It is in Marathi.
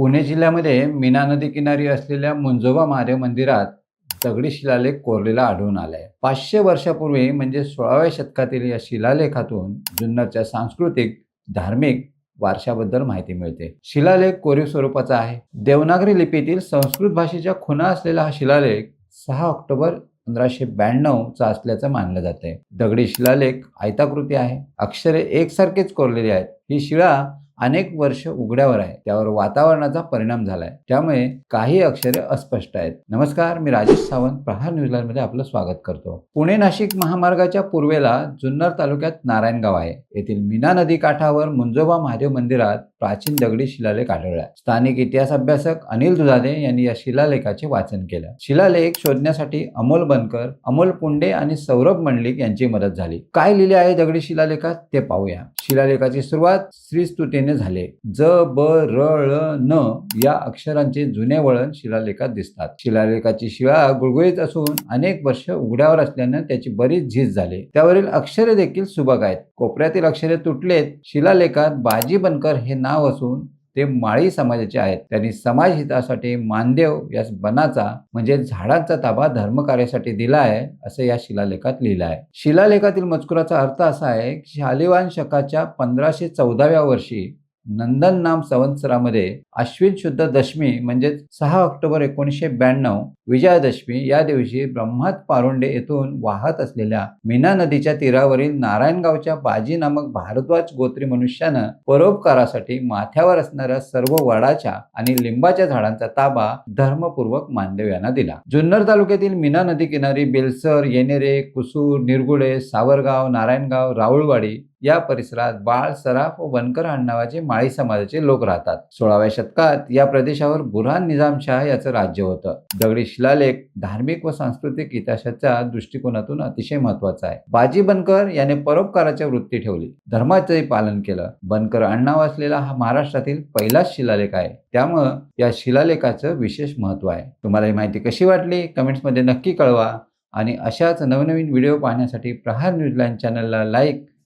पुणे जिल्ह्यामध्ये मीना नदी किनारी असलेल्या मुंजोबा महादेव मंदिरात दगडी शिलालेख कोरलेला आढळून आलाय. पाचशे वर्षापूर्वी म्हणजे सोळाव्या शतकातील या शिलालेखातून जुन्नरच्या सांस्कृतिक धार्मिक वारशाबद्दल माहिती मिळते. शिलालेख कोरीव स्वरूपाचा आहे. देवनागरी लिपीतील संस्कृत भाषेच्या खुणा असलेला हा शिलालेख सहा ऑक्टोबर पंधराशे ब्याण्णवचा असल्याचं मानलं जाते दगडी शिलालेख आयताकृती आहे. अक्षरे एकसारखेच कोरलेली आहेत. ही शिळा अनेक वर्ष उघड्यावर आहे. त्यावर वातावरणाचा परिणाम झालाय. त्यामुळे काही अक्षरे अस्पष्ट आहेत. नमस्कार मी राजेश सावंत प्रहार न्यूजलँडमध्ये आपलं स्वागत करतो. पुणे नाशिक महामार्गाच्या पूर्वेला जुन्नर तालुक्यात नारायणगाव आहे. येथील मीना नदी काठावर मुंजोबा महादेव मंदिरात प्राचीन दगडी शिलालेख आढळला. स्थानिक इतिहास अभ्यासक अनिल दुधादे यांनी या शिलालेखाचे वाचन केलं. शिलालेख शोधण्यासाठी अमोल बनकर अमोल पुंडे आणि सौरभ मंडलिक यांची मदत झाली. काय लिहिले आहे दगडी शिलालेखात? ते पाहूया. शिलालेखाची सुरुवात श्रीस्तुतीने झाले. ज ब र ळ न या अक्षरांचे जुने वळण शिलालेखात दिसतात. शिलालेखाची शिळा गुळगुळीत असून अनेक वर्ष उघड्यावर असल्यानं त्याची बरीच झीज झाली. त्यावरील अक्षरे देखील सुबक आहेत. कोपऱ्यातील अक्षरे तुटलेत. शिलालेखात बाजी बनकर हे नाव नाव असून ते माळी समाजाचे आहेत. त्यांनी समाज हितासाठी मानदेव या बनाचा म्हणजे झाडांचा ताबा धर्मकार्यासाठी दिला आहे असं या शिलालेखात लिहिलं आहे. शिलालेखातील मजकुराचा अर्थ असा आहे की शालिवान शकाच्या पंधराशे चौदाव्या वर्षी नंदन नाम संवत्सरामध्ये अश्विन शुद्ध दशमी म्हणजेच सहा ऑक्टोबर एकोणीसशे ब्याण्णव विजयादशमी या दिवशी ब्रह्मात पारुंडे येथून वाहत असलेल्या मीना नदीच्या तीरावरील नारायणगावच्या बाजी नामक भारद्वाज गोत्री मनुष्यानं परोपकारासाठी माथ्यावर असणाऱ्या सर्व वडाच्या आणि लिंबाच्या झाडांचा ताबा धर्मपूर्वक मानदेव यांना दिला. जुन्नर तालुक्यातील मीना नदी किनारी बेलसर येनेरे कुसूर निरगुडे सावरगाव नारायणगाव राऊळवाडी या परिसरात बाळ सराफ व वनकर नावाचे माळी समाजाचे लोक राहतात. सोळाव्या शतकात या प्रदेशावर बुरहान निजामशाह याचं राज्य होतं. दगडी शिलालेख धार्मिक व सांस्कृतिक इतिहासाच्या दृष्टिकोनातून अतिशय महत्त्वाचा आहे. बाजी बनकर याने परोपकाराच्या वृत्ती ठेवली. धर्माचंही पालन केलं. बनकर अण्णाव असलेला हा महाराष्ट्रातील पहिलाच शिलालेख आहे. त्यामुळं या शिलालेखाचं विशेष महत्त्व आहे. तुम्हाला ही माहिती कशी वाटली? कमेंट्समध्ये नक्की कळवा. आणि अशाच नवनवीन व्हिडिओ पाहण्यासाठी प्रहार न्यूजलँड चॅनलला लाईक